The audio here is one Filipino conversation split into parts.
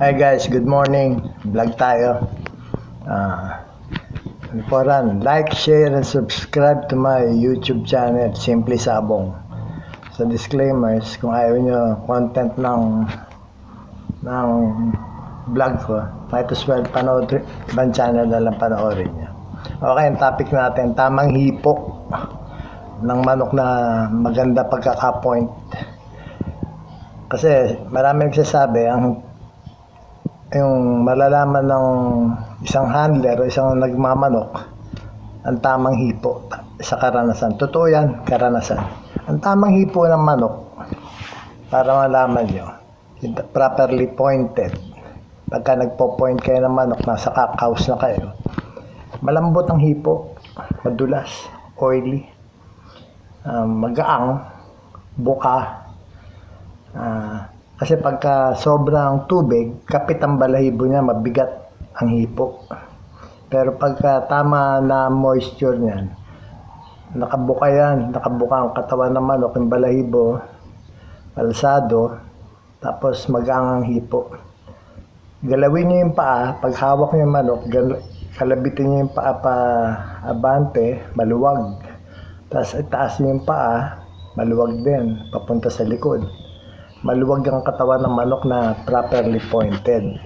Hi guys, good morning. Vlog tayo. Ah, uh, Foran, like, share, and subscribe to my YouTube channel, Simply Sabong. Sa disclaimers, kung ayaw nyo content ng ng vlog ko, might as well panood, ibang channel na lang panoorin nyo. Okay, ang topic natin, tamang hipo ng manok na maganda pagkaka-point. Kasi marami nagsasabi, ang yung malalaman ng isang handler o isang nagmamanok ang tamang hipo sa karanasan. Totoo yan, karanasan. Ang tamang hipo ng manok para malaman nyo, properly pointed. Pagka nagpo-point kayo ng manok, nasa kakaus na kayo, malambot ang hipo, madulas, oily, um, magaang, buka, ah, kasi pagka sobrang tubig, kapit ang balahibo niya, mabigat ang hipo. Pero pagka tama na moisture niyan, nakabuka yan, nakabuka ang katawan ng manok, yung balahibo, palsado, tapos magang ang hipo. Galawin niyo yung paa, pag hawak niyo yung manok, kalabitin niyo yung paa pa abante, maluwag. Tapos itaas niyo yung paa, maluwag din, papunta sa likod maluwag ang katawan ng manok na properly pointed.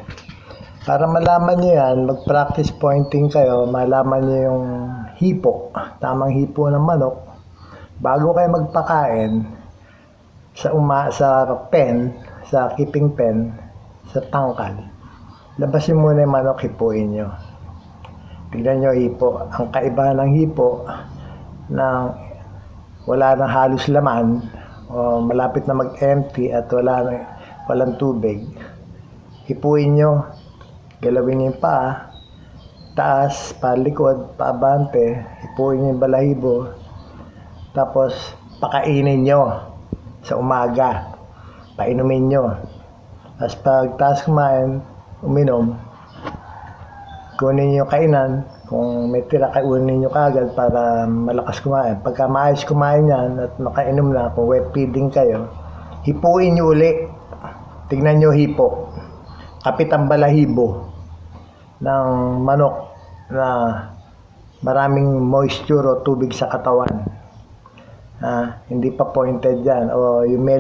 Para malaman nyo yan, mag-practice pointing kayo, malaman nyo yung hipo, tamang hipo ng manok. Bago kayo magpakain, sa uma sa pen, sa keeping pen, sa tangkal, labasin muna yung manok, hipuin nyo. Tignan nyo hipo. Ang kaibahan ng hipo, na wala nang halos laman, o malapit na mag-empty at wala na, walang tubig, hipuin nyo, galawin nyo yung paa, taas, palikod, paabante, hipuin nyo yung balahibo, tapos pakainin nyo sa umaga, painumin nyo. Tapos pag taas kumain, uminom, kunin yung kainan, kung may tira, kainin nyo kagad para malakas kumain. Pagka maayos kumain yan at makainom na, kung wet feeding kayo, hipuin nyo uli. Tignan nyo hipo. Kapit ang balahibo ng manok na maraming moisture o tubig sa katawan. Ah, hindi pa pointed yan o yung may.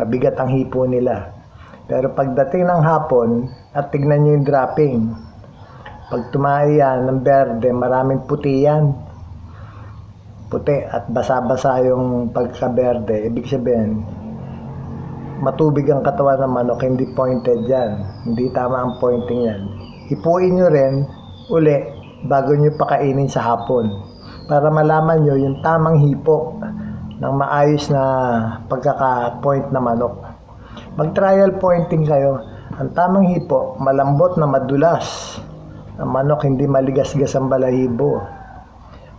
Mabigat ang hipo nila. Pero pagdating ng hapon at tignan nyo yung dropping, pag tumahi yan ng berde, maraming puti yan. Puti at basa-basa yung pagka-berde. Ibig sabihin, matubig ang katawan ng manok, hindi pointed yan. Hindi tama ang pointing yan. Hipuin nyo rin uli bago nyo pakainin sa hapon. Para malaman nyo yung tamang hipo ng maayos na pagkaka-point na manok. Mag-trial pointing kayo. Ang tamang hipo, malambot na madulas ang manok hindi maligasgas ang balahibo.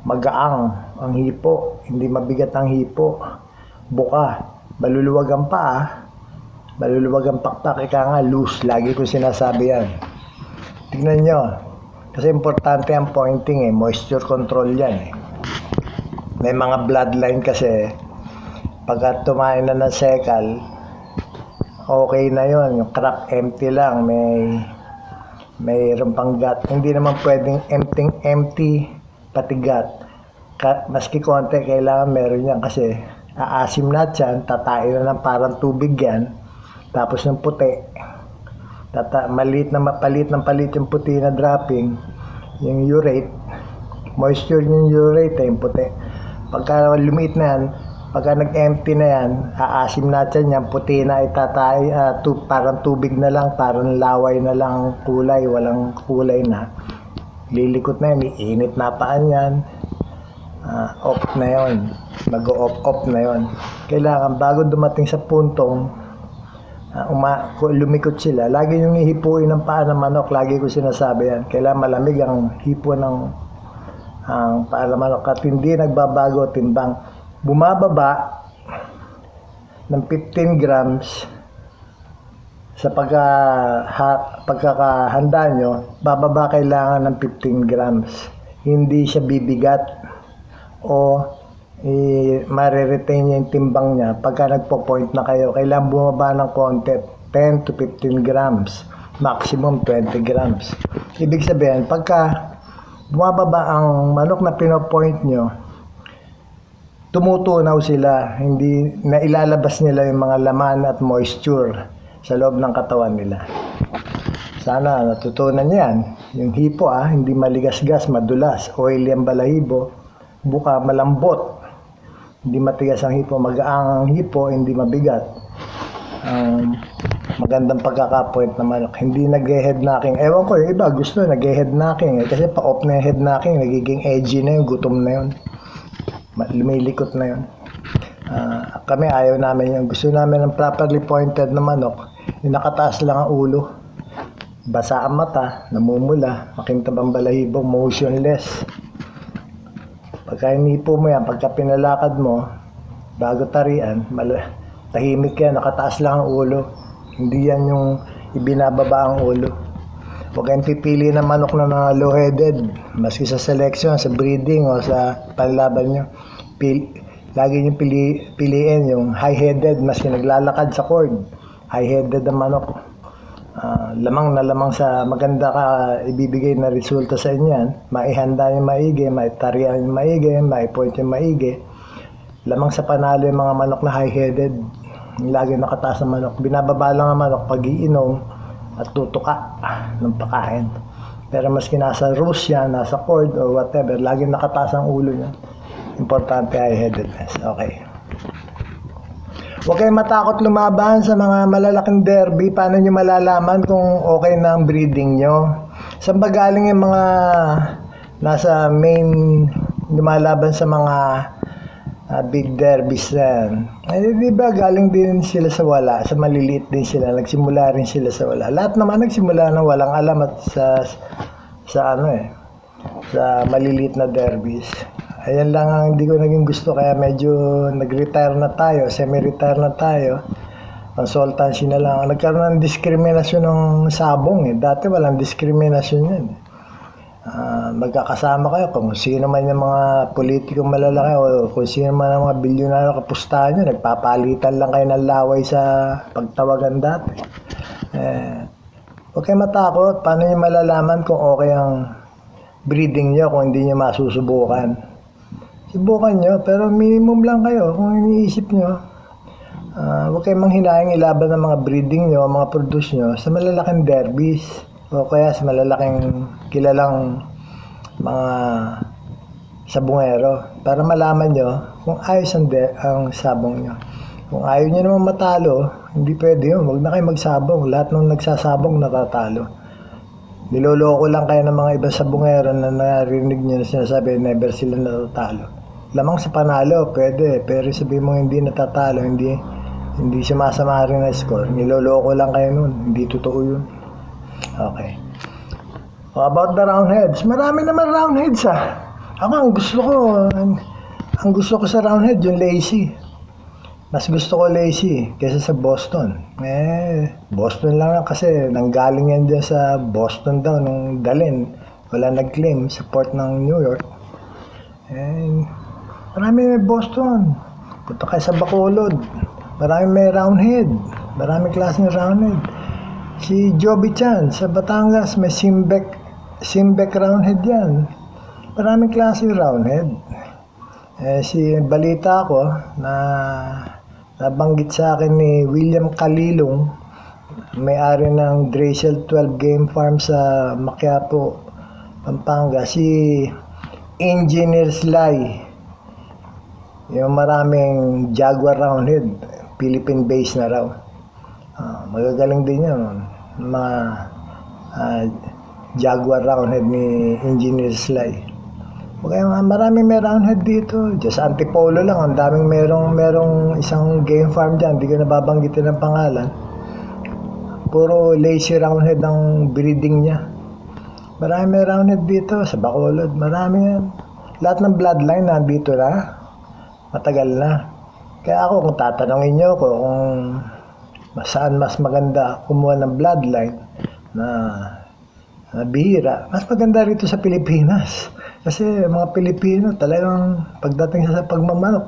Magaang ang hipo, hindi mabigat ang hipo. Buka, maluluwag ang paa, maluluwag ang pakpak, ika nga loose. Lagi ko sinasabi yan. Tignan nyo, kasi importante ang pointing eh, moisture control yan eh. May mga bloodline kasi, pagka tumain na ng sekal, okay na yon yung crop empty lang, may mayroon pang gat. Hindi naman pwedeng empty empty pati gat. Ka, maski konti, kailangan meron yan kasi aasim na dyan, tatain na ng parang tubig yan, tapos ng puti. Tata, maliit na mapalit ng palit yung puti na dropping, yung urate, moisture yung urate, yung puti. Pagka lumiit na yan, pagka nag-empty na yan, aasim natin yan, puti na itatay, uh, tu, parang tubig na lang, parang laway na lang kulay, walang kulay na. Lilikot na yan, iinit na paan yan, uh, off na yon mag-off-off na yon Kailangan, bago dumating sa puntong, uh, uma, lumikot sila, lagi yung ihipuin ng paa ng manok, lagi ko sinasabi yan. Kailangan malamig ang hipo ng ang paa ng manok at hindi nagbabago timbang bumababa ng 15 grams sa pagka, ha, pagkakahanda nyo, bababa kailangan ng 15 grams. Hindi siya bibigat o i, mariretain niya yung timbang niya pagka nagpo-point na kayo. Kailangan bumaba ng konti 10 to 15 grams. Maximum 20 grams. Ibig sabihin, pagka bumababa ang manok na pinopoint nyo, tumutunaw sila, hindi na ilalabas nila yung mga laman at moisture sa loob ng katawan nila. Sana natutunan yan. Yung hipo ah, hindi maligasgas, madulas, oily ang balahibo, buka malambot. Hindi matigas ang hipo, magaang ang hipo, hindi mabigat. Um, magandang pagkakapoint na manok. Hindi nag-head knocking. Ewan ko, yung iba gusto nag-head knocking. Eh, kasi pa-off na yung head knocking, nagiging edgy na yun, gutom na yun. Ma- Lumilikot na yun. Ah, kami ayaw namin yung gusto namin ng properly pointed na manok. Yung nakataas lang ang ulo. Basa ang mata, namumula, makintab ang balahibo, motionless. Pagka inipo mo yan, pagka pinalakad mo, bago tarian, mal- tahimik yan, nakataas lang ang ulo. Hindi yan yung ibinababa ang ulo. Huwag kayong pipili ng manok na na low-headed, maski sa selection, sa breeding o sa panlaban nyo. Pil- lagi nyo pili- piliin yung high-headed, maski naglalakad sa cord. High-headed ang manok. Ah, lamang na lamang sa maganda ka ibibigay na resulta sa inyo yan. Maihanda yung maigi, maitarian yung maigi, maipoint yung maigi. Lamang sa panalo yung mga manok na high-headed. Lagi nakataas na manok. Binababa lang ang manok pag iinom at tutuka ng pakain. Pero maski nasa Russia, nasa cord or whatever, lagi nakataas ang ulo niya. Importante high-headedness. Okay. Huwag kayong matakot lumaban sa mga malalaking derby. Paano nyo malalaman kung okay na ang breeding nyo? Saan ba galing yung mga nasa main lumalaban sa mga ah, big derbies na? Eh, di ba galing din sila sa wala? Sa maliliit din sila. Nagsimula rin sila sa wala. Lahat naman nagsimula ng walang alam at sa, sa ano eh, sa maliliit na derbies. Ayan lang ang hindi ko naging gusto kaya medyo nag-retire na tayo, semi-retire na tayo. Consultancy na lang. Nagkaroon ng diskriminasyon ng sabong eh. Dati walang diskriminasyon yan. eh. Ah, magkakasama kayo kung sino man yung mga politikong malalaki o kung sino man ang mga bilyonaryo kapustahan nyo, nagpapalitan lang kayo ng laway sa pagtawagan dati. Eh, huwag kayo matakot. Paano nyo malalaman kung okay ang breeding nyo kung hindi nyo masusubukan? Subukan nyo, pero minimum lang kayo kung iniisip nyo. Ah, huwag kayong manghinayang ilaban ng mga breeding nyo, mga produce nyo sa malalaking derbies o kaya sa malalaking kilalang mga sabungero para malaman nyo kung ayos ang, de- ang sabong nyo. Kung ayaw nyo naman matalo, hindi pwede yun. Huwag na kayo magsabong. Lahat ng nagsasabong natatalo. Niloloko lang kayo ng mga ibang sabungero na narinig nyo na sinasabi never sila natatalo. Lamang sa panalo, pwede. Pero sabihin mo hindi natatalo, hindi hindi sumasama rin na score. Niloloko lang kayo nun. Hindi totoo yun. Okay. How about the roundheads? Marami naman roundheads ah. Ako ang gusto ko, ang, ang gusto ko sa roundhead, yung lazy. Mas gusto ko lazy kaysa sa Boston. Eh, Boston lang yan kasi nanggaling yan dyan sa Boston daw nung dalin. Wala nag-claim sa ng New York. Eh, marami may Boston. Punta kayo sa Bacolod. Marami may roundhead. Marami klaseng roundhead. Si Joby Chan sa Batangas may Simbek Simbek roundhead yan. Maraming klaseng roundhead. Eh, si balita ko na nabanggit sa akin ni William Kalilong, may-ari ng Draciel 12 Game Farm sa Maquiapo, Pampanga, si Engineer Sly. Yung maraming Jaguar Roundhead, Philippine base na raw. Ah, magagaling din yun. Mga ah, Jaguar Roundhead ni Engineer Sly. Okay, marami may roundhead dito. Just Antipolo lang. Ang daming merong, merong isang game farm dyan. Hindi ko nababanggitin ng pangalan. Puro lazy roundhead ang breeding niya. Marami may roundhead dito. Sa Bacolod. Marami yan. Lahat ng bloodline nandito na. Matagal na. Kaya ako kung tatanungin niyo ko kung saan mas maganda kumuha ng bloodline na na bihira, mas maganda rito sa Pilipinas. Kasi mga Pilipino talagang pagdating sa pagmamanok,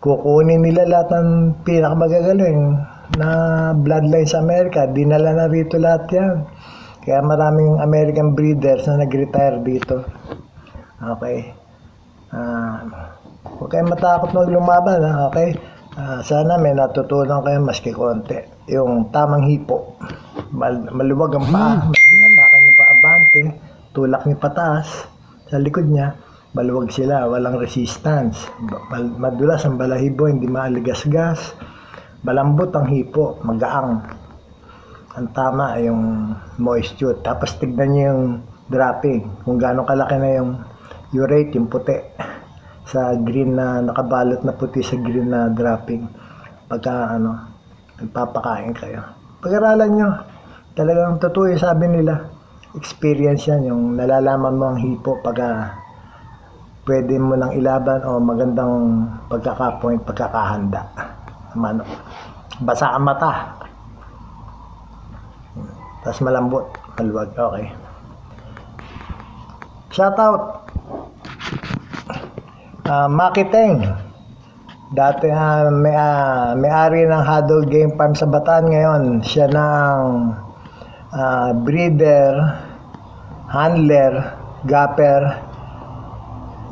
kukunin nila lahat ng pinakamagagaling na bloodline sa Amerika. Dinala na rito lahat yan. Kaya maraming American breeders na nag-retire dito. Okay. Ah, huwag kayong matakot mag lumaban. Ha? Okay. Ah, sana may natutunan kayo maski konti. Yung tamang hipo. Mal- maluwag ang paa. Mas tinatakan niyo pa abante. Tulak niyo pataas. Sa likod niya, maluwag sila. Walang resistance. Madulas ang balahibo. Hindi maaligas-gas. Malambot ang hipo. Magaang. Ang tama yung moisture. Tapos tignan niyo yung dropping. Kung gaano kalaki na yung urate, yung puti sa green na nakabalot na puti sa green na dropping. Pagka ano nagpapakain kayo. Pag-aralan nyo. Talagang totoo yung sabi nila. Experience yan yung nalalaman mo ang hipo pagka pwede mo nang ilaban o magandang pagkakapoint pagkakahanda. Mano. basa ang mata. Tapos malambot maluwag. Okay. Shout out Ah, Makiteng. Dati ah, may, ah, may-ari ng Huddle Game Farm sa Bataan ngayon. Siya ng ah, breeder, handler, gapper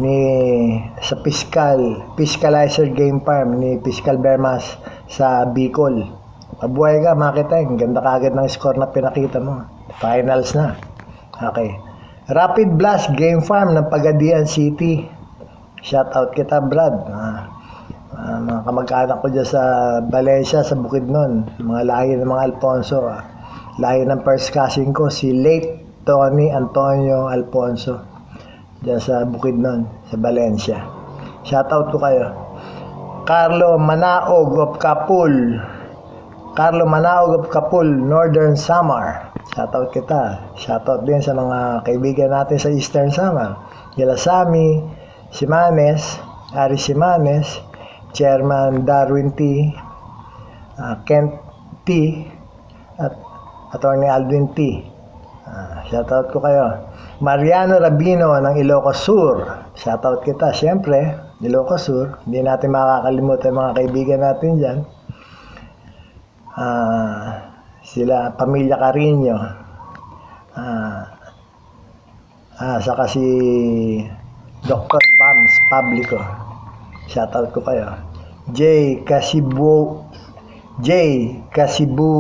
ni sa Piscal, Piscalizer Game Farm ni Piscal Bermas sa Bicol. Mabuhay ka, Makiteng. Ganda kagad ng score na pinakita mo. Finals na. Okay. Rapid Blast Game Farm ng Pagadian City. Shout out kita, Brad. Ah, ah, mga kamag-anak ko dyan sa Valencia, sa Bukidnon. Mga lahi ng mga Alfonso. Ah. Lahi ng first cousin ko, si late Tony Antonio Alfonso. Dyan sa Bukidnon, sa Valencia. Shout out ko kayo. Carlo Manaog of Kapul. Carlo Manaog of Kapul, Northern Samar. Shoutout kita. Shoutout din sa mga kaibigan natin sa Eastern Samar. Yala Sami, Simanes, Ari Simanes, Chairman Darwin T, ah, Kent T, at Attorney Alvin T. Ah, shoutout ko kayo. Mariano Rabino ng Ilocos Sur. Shoutout kita. Siyempre, Ilocos Sur. Hindi natin makakalimutan mga kaibigan natin dyan. Ah, sila, Pamilya Carino. Ah, ah, saka si Dr. Bams Publico. Shoutout ko kayo. J. Casibu J. Casibu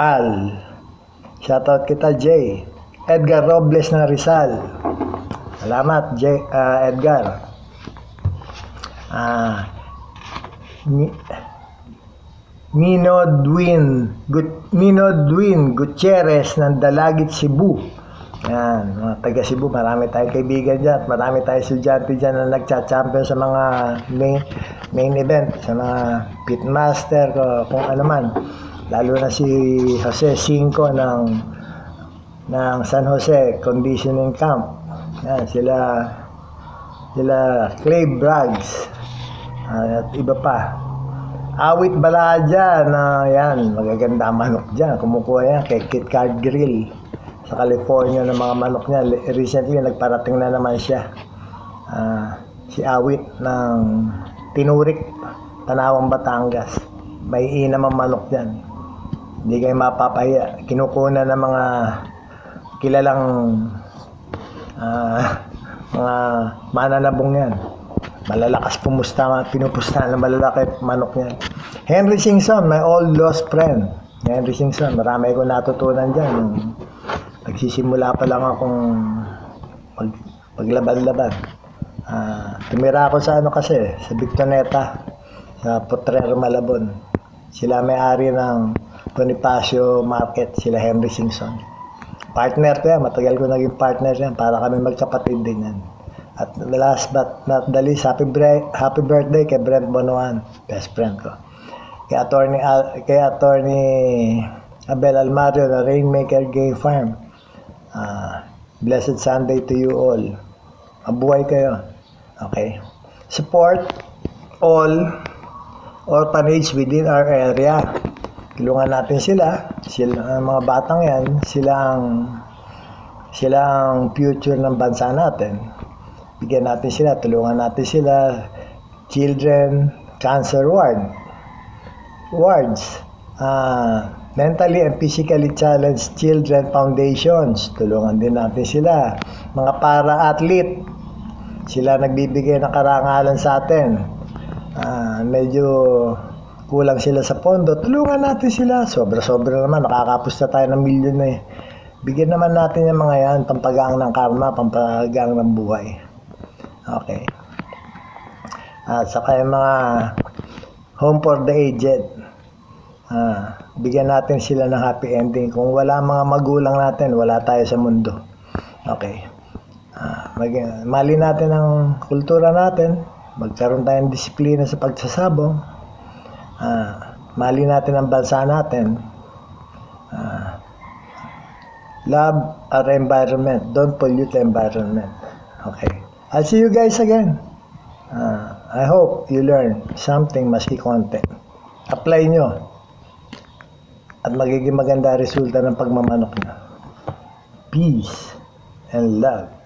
Al. Shoutout kita J. Edgar Robles ng Rizal. Salamat J. ah, Edgar. Ah, ni, Nino Dwin, Gut, Nino Dwin Gutierrez ng Dalagit, Cebu. Yan, mga taga Cebu, marami tayong kaibigan dyan. Marami tayong estudyante dyan na nagcha-champion sa mga main, main event, sa mga pitmaster, kung ano man. Lalo na si Jose Cinco ng, ng San Jose Conditioning Camp. Yan, sila, sila Clay Braggs, ah, at iba pa. Awit Balaja na yan, magaganda manok dyan. Kumukuha yan kay Kit Kat Grill sa California ng mga manok niya. Recently, nagparating na naman siya. Ah, si Awit ng Tinurik, Tanawang Batangas. May inam ang manok dyan. Hindi kayo mapapahiya. Kinukuna ng mga kilalang ah, mga mananabong yan. Malalakas pumusta, pinupusta ng malalaki manok niya. Henry Singson, my old lost friend. Henry Singson, marami ko natutunan dyan. Nagsisimula pa lang akong mag, maglaban-laban. Ah, tumira ako sa ano kasi, sa Victoneta, sa Potrero Malabon. Sila may-ari ng Bonifacio Market, sila Henry Singson. Partner ko yan, matagal ko naging partner yan, para kami magkapatid din yan. At last but not the least, happy, happy birthday kay Brent Bonoan, best friend ko. Kay attorney, Al- kay attorney Abel Almario na Rainmaker Game Farm. Ah, blessed Sunday to you all. Mabuhay kayo. Okay. Support all orphanage within our area. Tulungan natin sila. Sila ang mga batang yan, sila ang sila ang future ng bansa natin. Bigyan natin sila, tulungan natin sila. Children Cancer Ward. Wards. ah, Mentally and Physically Challenged Children Foundations. Tulungan din natin sila. Mga para-athlete. Sila nagbibigay ng karangalan sa atin. Ah, medyo kulang sila sa pondo. Tulungan natin sila. Sobra-sobra naman. Nakakapos na tayo ng milyon na eh. Bigyan naman natin yung mga yan. Pampagaang ng karma, pampagaang ng buhay. Okay. At saka yung mga home for the aged. Ah, bigyan natin sila ng happy ending. Kung wala mga magulang natin, wala tayo sa mundo. Okay. Ah, mali natin ang kultura natin. Magkaroon tayong disiplina sa pagsasabong. Ah, mali natin ang bansa natin. Ah, love our environment. Don't pollute the environment. Okay. I'll see you guys again. Ah, I hope you learn something maski konti. Apply nyo. At magiging maganda resulta ng pagmamanok nyo. Peace and love.